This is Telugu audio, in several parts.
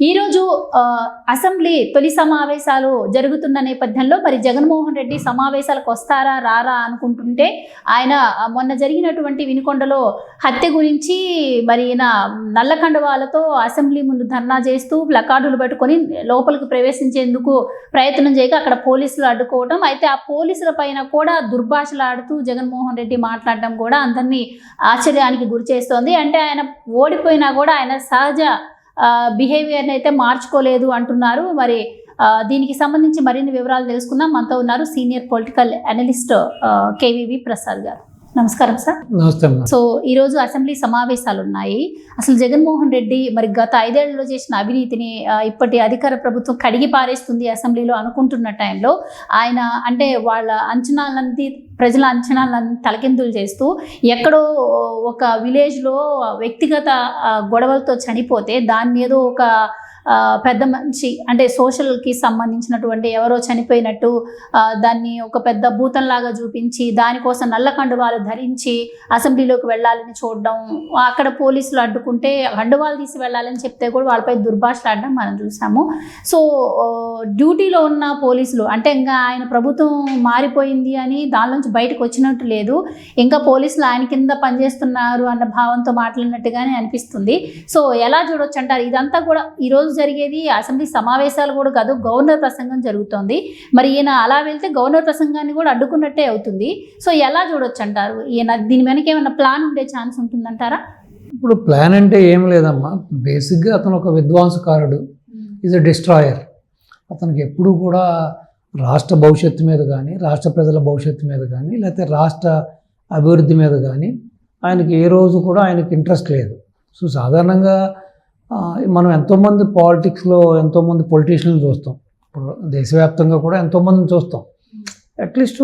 ఈరోజు అసెంబ్లీ తొలి సమావేశాలు జరుగుతున్న నేపథ్యంలో మరి జగన్మోహన్ రెడ్డి సమావేశాలకు వస్తారా రారా అనుకుంటుంటే ఆయన మొన్న జరిగినటువంటి వినుకొండలో హత్య గురించి మరి ఈయన నల్ల అసెంబ్లీ ముందు ధర్నా చేస్తూ ప్లకార్డులు పెట్టుకొని లోపలికి ప్రవేశించేందుకు ప్రయత్నం చేయగా అక్కడ పోలీసులు అడ్డుకోవడం అయితే ఆ పోలీసుల పైన కూడా దుర్భాషలాడుతూ జగన్మోహన్ రెడ్డి మాట్లాడడం కూడా అందరినీ ఆశ్చర్యానికి గురి చేస్తోంది. అంటే ఆయన ఓడిపోయినా కూడా ఆయన సహజ బిహేవియర్ని అయితే మార్చుకోలేదు అంటున్నారు. మరి ఆ, దీనికి సంబంధించి మరిన్ని వివరాలు తెలుసుకుందాం. మనతో ఉన్నారు senior political analyst K V V Prasad garu. నమస్కారం సార్. నమస్తే సో ఈరోజు అసెంబ్లీ సమావేశాలు ఉన్నాయి అసలు జగన్మోహన్ రెడ్డి మరి గత ఐదేళ్ళలో చేసిన అవినీతిని ఇప్పటి అధికార ప్రభుత్వం కడిగి పారేస్తుంది అసెంబ్లీలో అనుకుంటున్న టైంలో ఆయన అంటే వాళ్ళ అంచనాలన్నీ ప్రజల అంచనాలను తలకిందులు చేస్తూ ఎక్కడో ఒక విలేజ్లో వ్యక్తిగత గొడవలతో చనిపోతే దాన్ని ఏదో ఒక పెద్ద మనిషి అంటే సోషల్కి సంబంధించినటువంటి ఎవరో చనిపోయినట్టు దాన్ని ఒక పెద్ద భూతంలాగా చూపించి దానికోసం నల్ల కండువాలు ధరించి అసెంబ్లీలోకి వెళ్ళాలని చూడడం అక్కడ పోలీసులు అడ్డుకుంటే కండువాలు తీసి వెళ్ళాలని చెప్తే కూడా వాళ్ళపై దుర్భాషలాడడం మనం చూసాము. సో డ్యూటీలో ఉన్న పోలీసులు అంటే ఇంకా ఆయన ప్రభుత్వం మారిపోయింది అని దానిలోంచి బయటకు వచ్చినట్టు లేదు. ఇంకా పోలీసులు ఆయన కింద పనిచేస్తున్నారు అన్న భావంతో మాట్లాడినట్టుగానే అనిపిస్తుంది. సో ఎలా చూడొచ్చు అంటారు? ఇదంతా కూడా ఈరోజు జరిగేది అసెంబ్లీ సమావేశాలు కూడా కాదు గవర్నర్ ప్రసంగం జరుగుతోంది. మరి ఈయన అలా వెళ్తే గవర్నర్ ప్రసంగాన్ని కూడా అడ్డుకున్నట్టే అవుతుంది. సో ఎలా చూడొచ్చు అంటారు ఈయన దీని వెనక ఏమైనా ప్లాన్ ఉండే ఛాన్స్ ఉంటుందంటారా? ఇప్పుడు ప్లాన్ అంటే ఏం లేదమ్మా. బేసిక్గా అతను ఒక విద్వాంసకారుడు ఈజ్ అ డిస్ట్రాయర్ అతనికి ఎప్పుడూ కూడా రాష్ట్ర భవిష్యత్తు మీద కానీ రాష్ట్ర ప్రజల భవిష్యత్తు మీద కానీ లేకపోతే రాష్ట్ర అభివృద్ధి మీద కానీ ఆయనకి ఏ రోజు కూడా ఆయనకి ఇంట్రెస్ట్ లేదు. సో సాధారణంగా మనం ఎంతోమంది పాలిటిక్స్లో ఎంతోమంది పొలిటీషియన్లు చూస్తాం. ఇప్పుడు దేశవ్యాప్తంగా కూడా ఎంతోమందిని చూస్తాం. అట్లీస్ట్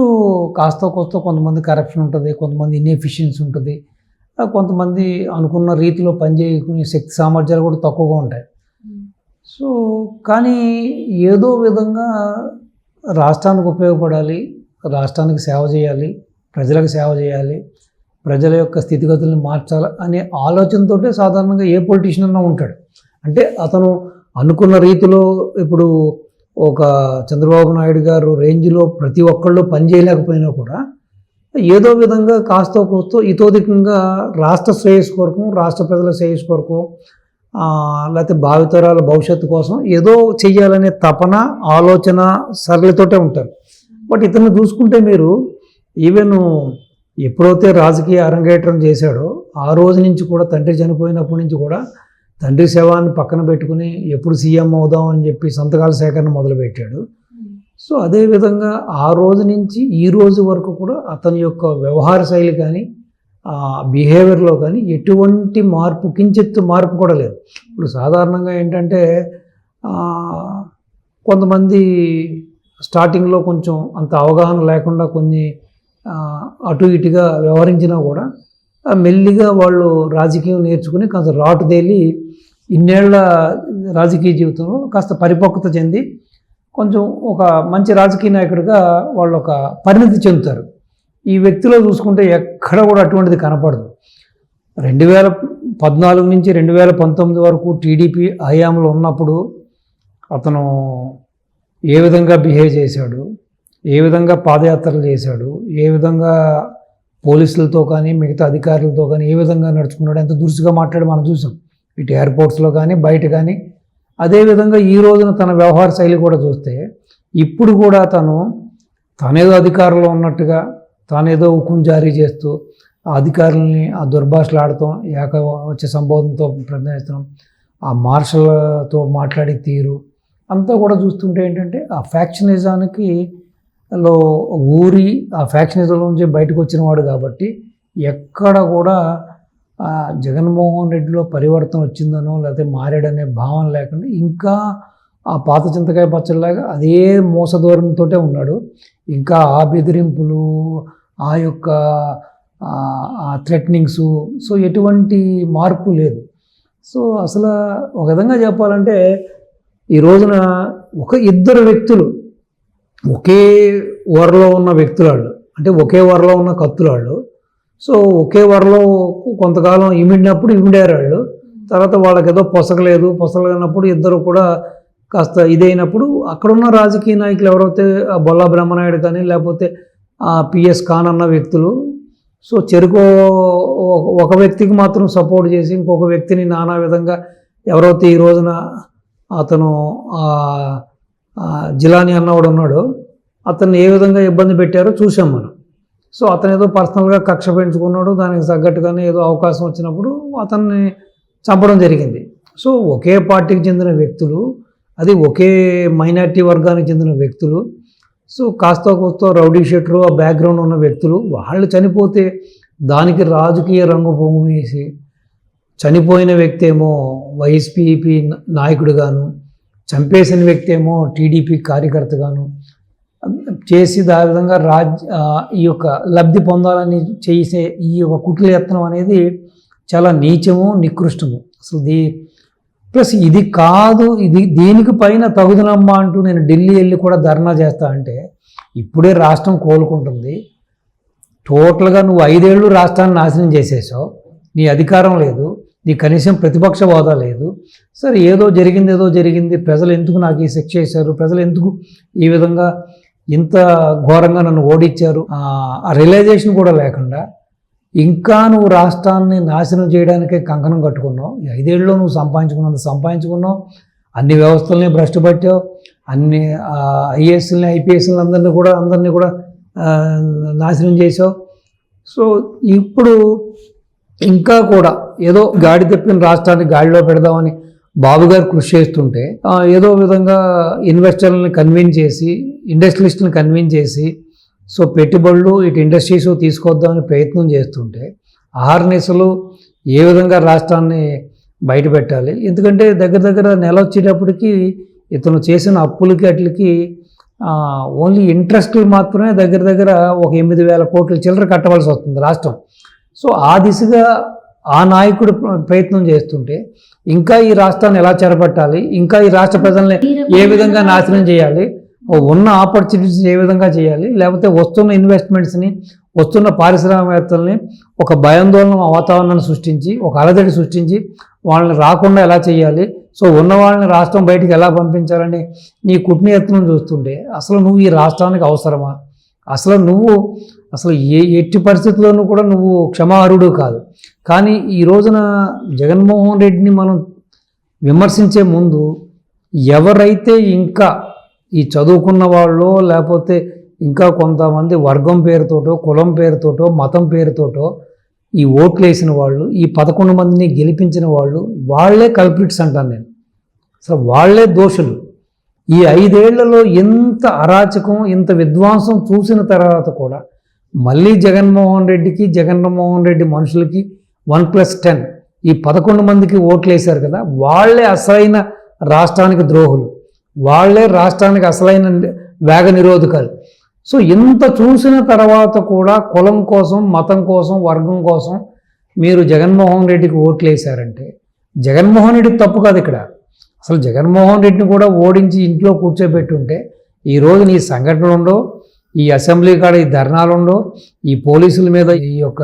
కాస్త కోస్త కొంతమంది కరప్షన్ ఉంటుంది కొంతమంది ఇన్ఎఫిషియన్సీ ఉంటుంది. కొంతమంది అనుకున్న రీతిలో పనిచేయకునే శక్తి సామర్థ్యాలు కూడా తక్కువగా ఉంటాయి. సో కానీ ఏదో విధంగా రాష్ట్రానికి ఉపయోగపడాలి రాష్ట్రానికి సేవ చేయాలి ప్రజలకు సేవ చేయాలి ప్రజల యొక్క స్థితిగతుల్ని మార్చాలి అనే ఆలోచనతోటే సాధారణంగా ఏ పొలిటీషియన్ అన్నా ఉంటాడు. అంటే అతను అనుకున్న రీతిలో ఇప్పుడు ఒక చంద్రబాబు నాయుడు గారు రేంజ్లో ప్రతి ఒక్కళ్ళు పని చేయలేకపోయినా కూడా ఏదో విధంగా కాస్తో కోస్తో ఇతోధికంగా రాష్ట్ర శ్రేయస్సు కొరకు రాష్ట్ర ప్రజల శ్రేయస్ కొరకు లేకపోతే భావితరాల భవిష్యత్తు కోసం ఏదో చెయ్యాలనే తపన ఆలోచన సరళితోటే ఉంటారు. బట్ ఇతను చూసుకుంటే మీరు ఈవెన్ ఎప్పుడైతే రాజకీయ అరంగేట్రం చేశాడో ఆ రోజు నుంచి కూడా తండ్రి చనిపోయినప్పటి నుంచి కూడా తండ్రి శవాన్ని పక్కన పెట్టుకుని ఎప్పుడు సీఎం అవుదాం అని చెప్పి సంతకాల సేకరణ మొదలుపెట్టాడు. సో అదేవిధంగా ఆ రోజు నుంచి ఈ రోజు వరకు కూడా అతని యొక్క వ్యవహార శైలి కానీ బిహేవియర్లో కానీ ఎటువంటి మార్పు కించిత్తు మార్పు కూడా లేదు. ఇప్పుడు సాధారణంగా ఏంటంటే కొంతమంది స్టార్టింగ్లో కొంచెం అంత అవగాహన లేకుండా కొన్ని అటు ఇటుగా వ్యవహరించినా కూడా మెల్లిగా వాళ్ళు రాజకీయం నేర్చుకుని కాస్త రాటుదేలి ఇన్నేళ్ళ రాజకీయ జీవితంలో కాస్త పరిపక్వత చెంది కొంచెం ఒక మంచి రాజకీయ నాయకుడిగా వాళ్ళు ఒక పరిణతి చెందుతారు. ఈ వ్యక్తిలో చూసుకుంటే ఎక్కడ కూడా అటువంటిది కనపడదు. రెండు వేల పద్నాలుగు నుంచి రెండు వేల పంతొమ్మిది వరకు టీడీపీ హయాంలో ఉన్నప్పుడు అతను ఏ విధంగా బిహేవ్ చేశాడు ఏ విధంగా పాదయాత్రలు చేశాడు ఏ విధంగా పోలీసులతో కానీ మిగతా అధికారులతో కానీ ఏ విధంగా నడుచుకున్నాడు ఎంత దురుసుగా మాట్లాడి మనం చూసాం. ఇటు ఎయిర్పోర్ట్స్లో కానీ బయట కానీ. అదేవిధంగా ఈ రోజున తన వ్యవహార శైలి కూడా చూస్తే ఇప్పుడు కూడా తను తనేదో అధికారంలో ఉన్నట్టుగా తానేదో హుకుం జారీ చేస్తూ ఆ అధికారులని ఆ దుర్భాషలు ఆడటం ఏక వచ్చే సంబోధనతో ప్రయత్నించడం ఆ మార్షల్తో మాట్లాడే తీరు అంతా కూడా చూస్తుంటే ఏంటంటే ఆ ఫ్యాక్షనిజానికి లో ఊరి ఆ ఫ్యాక్షనిజం నుంచి బయటకు వచ్చిన వాడు కాబట్టి ఎక్కడ కూడా జగన్మోహన్ రెడ్డిలో పరివర్తన వచ్చిందనో లేకపోతే మారాడనే భావన లేకుండా ఇంకా ఆ పాత చింతకాయ పచ్చడిలాగా అదే మోసధోరణితోటే ఉన్నాడు. ఇంకా ఆ బెదిరింపులు ఆ యొక్క థ్రెట్నింగ్స్ సో ఎటువంటి మార్పు లేదు. సో అసలు ఒక విధంగా చెప్పాలంటే ఈ రోజున ఒక ఇద్దరు వ్యక్తులు ఒకే వరలో ఉన్న వ్యక్తులు వాళ్ళు అంటే ఒకే వరలో ఉన్న కత్తులు వాళ్ళు సో ఒకే వరలో కొంతకాలం ఇమిడినప్పుడు ఇమిడారు వాళ్ళు తర్వాత వాళ్ళకి ఏదో పొసగలేదు పొసగలేనప్పుడు ఇద్దరు కూడా కాస్త ఇదైనప్పుడు అక్కడున్న రాజకీయ నాయకులు ఎవరైతే ఆ బొల్లా బ్రహ్మనాయుడు కానీ లేకపోతే పిఎస్ ఖాన్ అన్న వ్యక్తులు. సో చెరుకు ఒక- వ్యక్తికి మాత్రం సపోర్ట్ చేసి ఇంకొక వ్యక్తిని నానా విధంగా ఎవరైతే ఈ రోజున అతను జిలాని అన్నవాడు ఉన్నాడు. అతన్ని ఏ విధంగా ఇబ్బంది పెట్టారో చూసాం మనం. సో అతను ఏదో పర్సనల్గా కక్ష పెంచుకున్నాడు దానికి తగ్గట్టుగానే ఏదో అవకాశం వచ్చినప్పుడు అతన్ని చంపడం జరిగింది. సో ఒకే పార్టీకి చెందిన వ్యక్తులు అది ఒకే మైనార్టీ వర్గానికి చెందిన వ్యక్తులు సో కాస్త కోస్త రౌడీ షెటరు ఆ బ్యాక్గ్రౌండ్ ఉన్న వ్యక్తులు వాళ్ళు చనిపోతే దానికి రాజకీయ రంగు భూమి వేసి చనిపోయిన వ్యక్తి ఏమో వైఎస్పీపీ నాయకుడుగాను చంపేసిన వ్యక్తి ఏమో టీడీపీ కార్యకర్తగాను చేసి ఆ విధంగా రాజ్ ఈ యొక్క లబ్ధి పొందాలని చేసే ఈ యొక్క కుట్ల యత్నం అనేది చాలా నీచము నికృష్టము. అసలు దీ ప్లస్ ఇది కాదు ఇది దీనికి పైన తగుదనమ్మా అంటూ నేను ఢిల్లీ వెళ్ళి కూడా ధర్నా చేస్తా అంటే ఇప్పుడే రాష్ట్రం కోలుకుంటుంది. టోటల్గా నువ్వు ఐదేళ్ళు రాష్ట్రాన్ని నాశనం చేసేసావు. నీ అధికారం లేదు. నీ కనీసం ప్రతిపక్ష హోదా లేదు. సరే ఏదో జరిగింది ఏదో జరిగింది. ప్రజలు ఎందుకు నాకు ఈ శిక్ష చేశారు ప్రజలు ఎందుకు ఈ విధంగా ఇంత ఘోరంగా నన్ను ఓడించారు? ఆ రియలైజేషన్ కూడా లేకుండా ఇంకా నువ్వు రాష్ట్రాన్ని నాశనం చేయడానికే కంకణం కట్టుకున్నావు. ఈ ఐదేళ్ళలో నువ్వు సంపాదించుకున్నంత సంపాదించుకున్నావు. అన్ని వ్యవస్థల్ని భ్రష్టు పట్టావు. అన్ని ఐఏఎస్ని ఐపీఎస్ని అందరినీ కూడా అందరినీ కూడా నాశనం చేసావు సో ఇప్పుడు ఇంకా కూడా ఏదో గాడి తప్పిన రాష్ట్రాన్ని గాడిలో పెడదామని బాబు గారు కృషి చేస్తుంటే ఏదో విధంగా ఇన్వెస్టర్లను కన్విన్స్ చేసి ఇండస్ట్రియలిస్ట్ని కన్విన్స్ చేసి సో పెట్టుబడులు ఇటు ఇండస్ట్రీస్ తీసుకొద్దామని ప్రయత్నం చేస్తుంటే ఆహార్నిసలు ఏ విధంగా రాష్ట్రాన్ని బయట పెట్టాలి ఎందుకంటే దగ్గర దగ్గర నెల వచ్చేటప్పటికి ఇతను చేసిన అప్పులకి అట్లకి ఓన్లీ ఇంట్రెస్ట్లు మాత్రమే దగ్గర దగ్గర ఒక ఎనిమిది వేల కోట్ల చిల్లర కట్టవలసి వస్తుంది రాష్ట్రం. సో ఆ దిశగా ఆ నాయకుడు ప్రయత్నం చేస్తుంటే ఇంకా ఈ రాష్ట్రాన్ని ఎలా చెరపట్టాలి ఇంకా ఈ రాష్ట్ర ప్రజల్ని ఏ విధంగా నాశనం చేయాలి ఉన్న ఆపర్చునిటీస్ ఏ విధంగా చేయాలి లేకపోతే వస్తున్న ఇన్వెస్ట్మెంట్స్ని వస్తున్న పారిశ్రామికవేత్తల్ని ఒక భయాందోళన వాతావరణాన్ని సృష్టించి ఒక అలజడి సృష్టించి వాళ్ళని రాకుండా ఎలా చేయాలి సో ఉన్న వాళ్ళని రాష్ట్రం బయటికి ఎలా పంపించాలని నీ కుట్నియత్నం చూస్తుంటే అసలు నువ్వు ఈ రాష్ట్రానికి అవసరమా? అసలు నువ్వు అసలు ఏ ఎట్టి పరిస్థితుల్లోనూ కూడా నువ్వు క్షమార్హుడు కాదు. కానీ ఈ రోజున జగన్మోహన్ రెడ్డిని మనం విమర్శించే ముందు ఎవరైతే ఇంకా ఈ చదువుకున్న వాళ్ళు లేకపోతే ఇంకా కొంతమంది వర్గం పేరుతోటో కులం పేరుతోటో మతం పేరుతోటో ఈ ఓట్లు వేసిన వాళ్ళు ఈ పదకొండు మందిని గెలిపించిన వాళ్ళు వాళ్ళే కల్పిట్స్ అంటాను నేను. అసలు వాళ్ళే దోషులు. ఈ ఐదేళ్ళలో ఎంత అరాచకం ఇంత విధ్వంసం చూసిన తర్వాత కూడా మళ్ళీ జగన్మోహన్ రెడ్డికి జగన్మోహన్ రెడ్డి మనుషులకి వన్ ప్లస్ టెన్. ఈ పదకొండు మందికి ఓట్లు వేశారు కదా వాళ్ళే అసలైన రాష్ట్రానికి ద్రోహులు. వాళ్ళే రాష్ట్రానికి అసలైన వేగ నిరోధకాలు. సో ఇంత చూసిన తర్వాత కూడా కులం కోసం మతం కోసం వర్గం కోసం మీరు జగన్మోహన్ రెడ్డికి ఓట్లు వేశారంటే జగన్మోహన్ రెడ్డి తప్పు కాదు ఇక్కడ. అసలు జగన్మోహన్ రెడ్డిని కూడా ఓడించి ఇంట్లో కూర్చోబెట్టుంటే ఈరోజు నీ సంఘటనలు ఉండవు ఈ అసెంబ్లీ కాడ ఈ ధర్నాలు ఉండవు ఈ పోలీసుల మీద ఈ యొక్క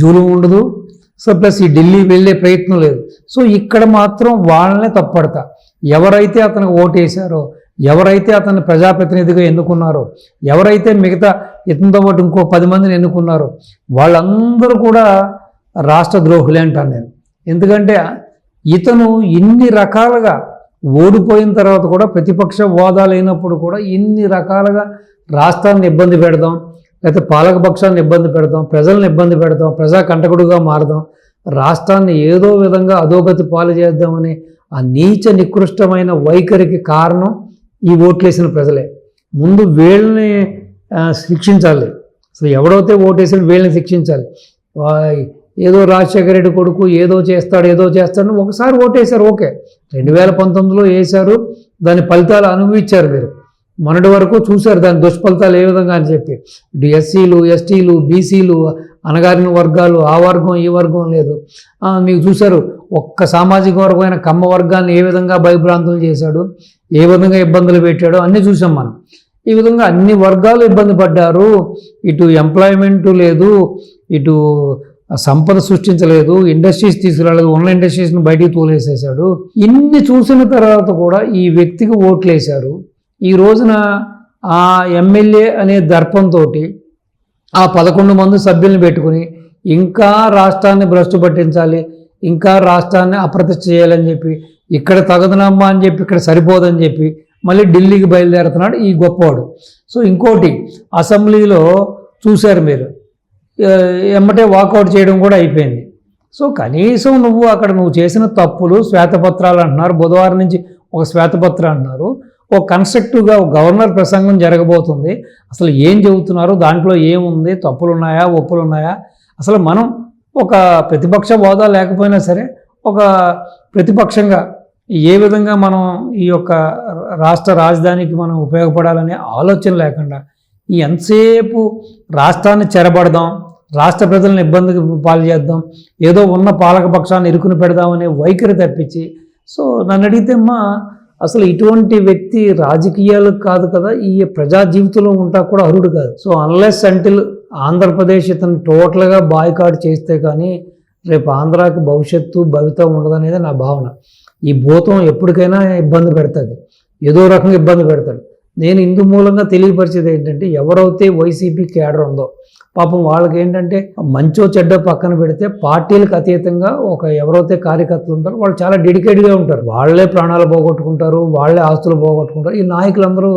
జూలు ఉండదు. సో ప్లస్ ఈ ఢిల్లీ వెళ్ళే ప్రయత్నం లేదు. సో ఇక్కడ మాత్రం వాళ్ళనే తప్పడతా. ఎవరైతే అతనికి ఓటేశారో ఎవరైతే అతన్ని ప్రజాప్రతినిధిగా ఎన్నుకున్నారో ఎవరైతే మిగతా ఇతనితో పాటు ఇంకో పది మందిని ఎన్నుకున్నారో వాళ్ళందరూ కూడా రాష్ట్ర ద్రోహులే అంటాను నేను. ఎందుకంటే ఇతను ఇన్ని రకాలుగా ఓడిపోయిన తర్వాత కూడా ప్రతిపక్ష హోదా కూడా ఇన్ని రకాలుగా రాష్ట్రాన్ని ఇబ్బంది పెడదాం లేకపోతే పాలకపక్షాన్ని ఇబ్బంది పెడదాం ప్రజల్ని ఇబ్బంది పెడదాం ప్రజా కంటకుడుగా మారదాం రాష్ట్రాన్ని ఏదో విధంగా అధోగతి పాలు చేద్దామని ఆ నీచ నికృష్టమైన వైఖరికి కారణం ఈ ఓట్లేసిన ప్రజలే. ముందు వీళ్ళని శిక్షించాలి. అసలు ఎవడైతే ఓటేసిన వీళ్ళని శిక్షించాలి. ఏదో రాజశేఖర రెడ్డి కొడుకు ఏదో చేస్తాడు ఏదో చేస్తాడు ఒకసారి ఓటేశారు ఓకే. రెండు వేల పంతొమ్మిదిలో వేశారు దాని ఫలితాలు అనుభవించారు మీరు మొన్నటి వరకు చూశారు దాని దుష్ఫలితాలు ఏ విధంగా అని చెప్పి. ఇటు ఎస్సీలు ఎస్టీలు బీసీలు అనగారిన వర్గాలు ఆ వర్గం ఈ వర్గం లేదు. మీకు చూశారు ఒక్క సామాజిక వర్గమైన కమ్మ వర్గాన్ని ఏ విధంగా భయభ్రాంతులు చేశాడు ఏ విధంగా ఇబ్బందులు పెట్టాడో అన్నీ చూసాం మనం. ఈ విధంగా అన్ని వర్గాలు ఇబ్బంది పడ్డారు. ఇటు ఎంప్లాయ్మెంట్ లేదు ఇటు సంపద సృష్టించలేదు ఇండస్ట్రీస్ తీసుకురాలేదు ఉన్న ఇండస్ట్రీస్ని బయటికి తోలేసేసాడు ఇన్ని చూసిన తర్వాత కూడా ఈ వ్యక్తికి ఓట్లు వేశారు ఈ రోజున ఆ ఎమ్మెల్యే అనే దర్పంతో ఆ పదకొండు మంది సభ్యులను పెట్టుకుని ఇంకా రాష్ట్రాన్ని భ్రష్టు పట్టించాలి ఇంకా రాష్ట్రాన్ని అప్రతిష్ట చేయాలని చెప్పి ఇక్కడ తగదనమ్మా అని చెప్పి ఇక్కడ సరిపోదని చెప్పి మళ్ళీ ఢిల్లీకి బయలుదేరుతున్నాడు ఈ గొప్పవాడు సో ఇంకోటి అసెంబ్లీలో చూశారు మీరు. ఎమ్మటే వాకౌట్ చేయడం కూడా అయిపోయింది. సో కనీసం నువ్వు అక్కడ నువ్వు చేసిన తప్పులు శ్వేతపత్రాలు అంటున్నారు. బుధవారం నుంచి ఒక శ్వేతపత్రం అంటున్నారు. ఒక కన్స్ట్రక్టివ్గా ఒక గవర్నర్ ప్రసంగం జరగబోతుంది. అసలు ఏం చెబుతున్నారు? దాంట్లో ఏముంది? తప్పులు ఉన్నాయా ఒప్పులు ఉన్నాయా అసలు మనం ఒక ప్రతిపక్ష హోదా లేకపోయినా సరే ఒక ప్రతిపక్షంగా ఏ విధంగా మనం ఈ యొక్క రాష్ట్ర రాజధానికి మనం ఉపయోగపడాలనే ఆలోచన లేకుండా ఎంతసేపు రాష్ట్రాన్ని చెరబడదాం రాష్ట్ర ప్రజలను ఇబ్బందికి పాలు చేద్దాం. ఏదో ఉన్న పాలక పక్షాన్ని ఇరుకుని పెడదామనే వైఖరి తప్పించి. సో నన్ను అడిగితే మా అసలు ఇటువంటి వ్యక్తి రాజకీయాలకు కాదు కదా ఈ ప్రజా జీవితంలో ఉంటా కూడా అర్హుడు కాదు. సో అన్లెస్ అంటిల్ ఆంధ్రప్రదేశ్ ఇతను టోటల్గా బాయ్కాట్ చేస్తే కానీ రేపు ఆంధ్రాకి భవిష్యత్తు భవిత ఉండదనేది నా భావన. ఈ భూతం ఎప్పటికైనా ఇబ్బంది పెడుతుంది. ఏదో రకంగా ఇబ్బంది పెడతాడు. నేను ఇందు మూలంగా తెలియపరిచేది ఏంటంటే ఎవరైతే వైసీపీ కేడర్ ఉందో పాపం వాళ్ళకి ఏంటంటే మంచో చెడ్డో పక్కన పెడితే పార్టీలకు అతీతంగా ఒక ఎవరైతే కార్యకర్తలు ఉంటారో వాళ్ళు చాలా డెడికేట్గా ఉంటారు. వాళ్ళే ప్రాణాలు పోగొట్టుకుంటారు వాళ్ళే ఆస్తులు పోగొట్టుకుంటారు. ఈ నాయకులందరూ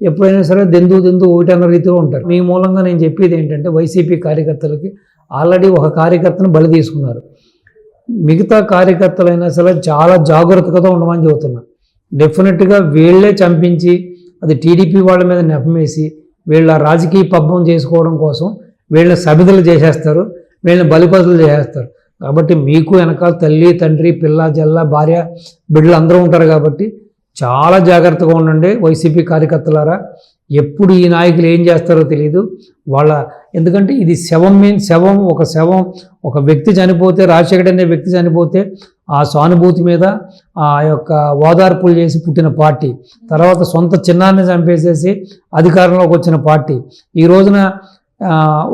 ఎప్పుడైనా సరే దెందు దెందు ఒకటన్న రీతిలో ఉంటారు. మీ మూలంగా నేను చెప్పేది ఏంటంటే వైసీపీ కార్యకర్తలకి ఆల్రెడీ ఒక కార్యకర్తను బలి తీసుకున్నారు. మిగతా కార్యకర్తలైనా సరే చాలా జాగ్రత్తగా ఉండమని చెబుతున్నా. డెఫినెట్గా వీళ్ళే చంపించి అది టీడీపీ వాళ్ళ మీద నెపమేసి వీళ్ళ రాజకీయ పబ్బం చేసుకోవడం కోసం వీళ్ళని సమిధులు చేసేస్తారు వీళ్ళని బలిపదులు చేసేస్తారు. కాబట్టి మీకు వెనకాల తల్లి తండ్రి పిల్ల జల్ల భార్య బిడ్డలు అందరూ ఉంటారు కాబట్టి చాలా జాగ్రత్తగా ఉండండి వైసీపీ కార్యకర్తలారా. ఎప్పుడు ఈ నాయకులు ఏం చేస్తారో తెలియదు వాళ్ళ ఎందుకంటే ఇది శవం మీన్ శవం ఒక శవం ఒక వ్యక్తి చనిపోతే రాజశేఖర్ అనే వ్యక్తి చనిపోతే ఆ సానుభూతి మీద ఆ యొక్క ఓదార్పులు చేసి పుట్టిన పార్టీ. తర్వాత సొంత చిన్నాన్ని చంపేసేసి అధికారంలోకి వచ్చిన పార్టీ. ఈ రోజున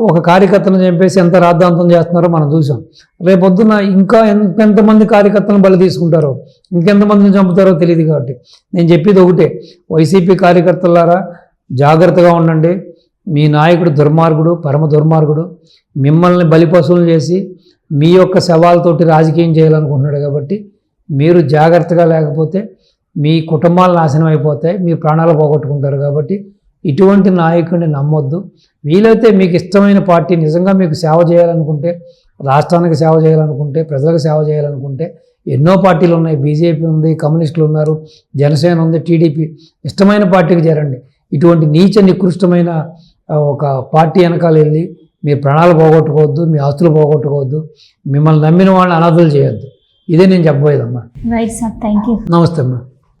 ఒక కార్యకర్తను చంపేసి ఎంత రాద్ధాంతం చేస్తున్నారో మనం చూసాం రేపొద్దున ఇంకా ఎంతమంది కార్యకర్తలను బలి తీసుకుంటారో ఇంకెంతమందిని చంపుతారో తెలియదు కాబట్టి. నేను చెప్పేది ఒకటే వైసీపీ కార్యకర్తలారా జాగ్రత్తగా ఉండండి. మీ నాయకుడు దుర్మార్గుడు పరమ దుర్మార్గుడు. మిమ్మల్ని బలిపశువులు చేసి మీ యొక్క శవాలతోటి రాజకీయం చేయాలనుకుంటున్నాడు కాబట్టి మీరు జాగ్రత్తగా లేకపోతే మీ కుటుంబాలు నాశనం అయిపోతాయి మీ ప్రాణాలు పోగొట్టుకుంటారు కాబట్టి ఇటువంటి నాయకుడిని నమ్మొద్దు. వీలైతే మీకు ఇష్టమైన పార్టీ నిజంగా మీకు సేవ చేయాలనుకుంటే రాష్ట్రానికి సేవ చేయాలనుకుంటే ప్రజలకు సేవ చేయాలనుకుంటే ఎన్నో పార్టీలు ఉన్నాయి. బీజేపీ ఉంది కమ్యూనిస్టులు ఉన్నారు జనసేన ఉంది టీడీపీ. ఇష్టమైన పార్టీకి చేరండి. ఇటువంటి నీచ నికృష్టమైన ఒక పార్టీ వెనకాల వెళ్ళి మీ ప్రాణాలు పోగొట్టుకోవద్దు మీ ఆస్తులు పోగొట్టుకోవద్దు మిమ్మల్ని నమ్మిన వాళ్ళని అనాథలు చేయొద్దు. ఇదే నేను చెప్పబోయేదమ్మా. రైట్ సార్ థ్యాంక్ యూ నమస్తే అమ్మా.